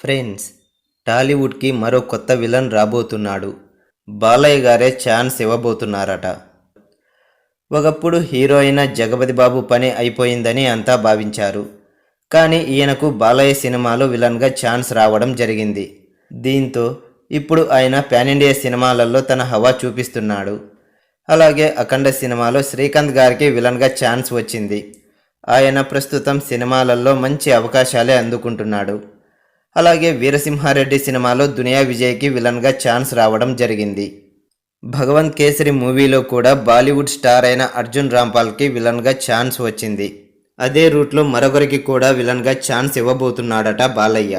Friends టాలీవుడ్కి మరో కొత్త villain రాబోతున్నాడు. బాలయ్య గారే ఛాన్స్ ఇవ్వబోతున్నారట. ఒకప్పుడు హీరో అయిన జగపతి బాబు పని అయిపోయిందని అంతా భావించారు. కానీ ఈయనకు బాలయ్య సినిమాలో విలన్గా ఛాన్స్ రావడం జరిగింది. దీంతో ఇప్పుడు ఆయన పాన్ ఇండియా సినిమాలలో తన హవా చూపిస్తున్నాడు. అలాగే అఖండ సినిమాలో శ్రీకాంత్ గారికి విలన్గా ఛాన్స్ వచ్చింది. ఆయన ప్రస్తుతం సినిమాలలో మంచి అవకాశాలే అందుకుంటున్నాడు. అలాగే వీరసింహారెడ్డి సినిమాలో దునియా విజయ్కి విలన్గా ఛాన్స్ రావడం జరిగింది. భగవంత్ కేసరి మూవీలో కూడా బాలీవుడ్ స్టార్ అయిన అర్జున్ రాంపాల్కి విలన్గా ఛాన్స్ వచ్చింది. అదే రూట్లో మరొకరికి కూడా విలన్గా ఛాన్స్ ఇవ్వబోతున్నాడట బాలయ్య.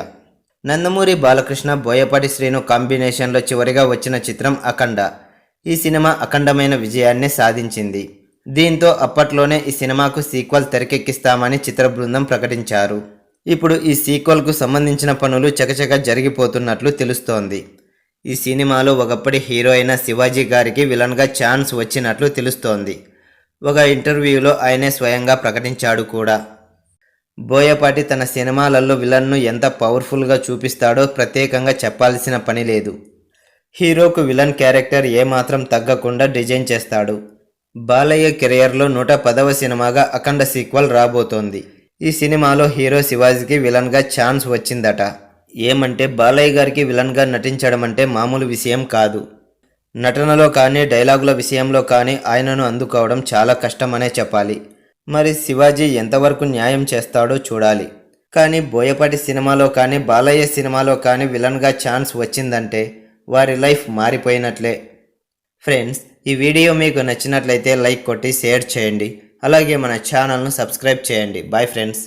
నందమూరి బాలకృష్ణ బోయపాటి శ్రీను కాంబినేషన్లో చివరిగా వచ్చిన చిత్రం అఖండ. ఈ సినిమా అఖండమైన విజయాన్ని సాధించింది. దీంతో అప్పట్లోనే ఈ సినిమాకు సీక్వెల్ తెరకెక్కిస్తామని చిత్ర బృందం ప్రకటించారు. ఇప్పుడు ఈ సీక్వెల్కు సంబంధించిన పనులు చకచక జరిగిపోతున్నట్లు తెలుస్తోంది. ఈ సినిమాలో ఒకప్పటి హీరో అయిన శివాజీ గారికి విలన్గా ఛాన్స్ వచ్చినట్లు తెలుస్తోంది. ఒక ఇంటర్వ్యూలో ఆయనే స్వయంగా ప్రకటించాడు కూడా. బోయపాటి తన సినిమాలలో విలన్ను ఎంత పవర్ఫుల్గా చూపిస్తాడో ప్రత్యేకంగా చెప్పాల్సిన పని లేదు. హీరోకు విలన్ క్యారెక్టర్ ఏమాత్రం తగ్గకుండా డిజైన్ చేస్తాడు. బాలయ్య కెరియర్లో నూట పదవ సినిమాగా అఖండ సీక్వెల్ రాబోతోంది. ఈ సినిమాలో హీరో శివాజీకి విలన్గా ఛాన్స్ వచ్చిందట. ఏమంటే బాలయ్య గారికి విలన్గా నటించడం అంటే మామూలు విషయం కాదు. నటనలో కానీ డైలాగుల విషయంలో కానీ ఆయనను అందుకోవడం చాలా కష్టమనే చెప్పాలి. మరి శివాజీ ఎంతవరకు న్యాయం చేస్తాడో చూడాలి. కానీ బోయపాటి సినిమాలో కానీ బాలయ్య సినిమాలో కానీ విలన్గా ఛాన్స్ వచ్చిందంటే వారి లైఫ్ మారిపోయినట్లే. ఫ్రెండ్స్ ఈ వీడియో మీకు నచ్చినట్లయితే లైక్ కొట్టి షేర్ చేయండి. అలాగే మన ఛానల్ను సబ్స్క్రైబ్ చేయండి. Bye friends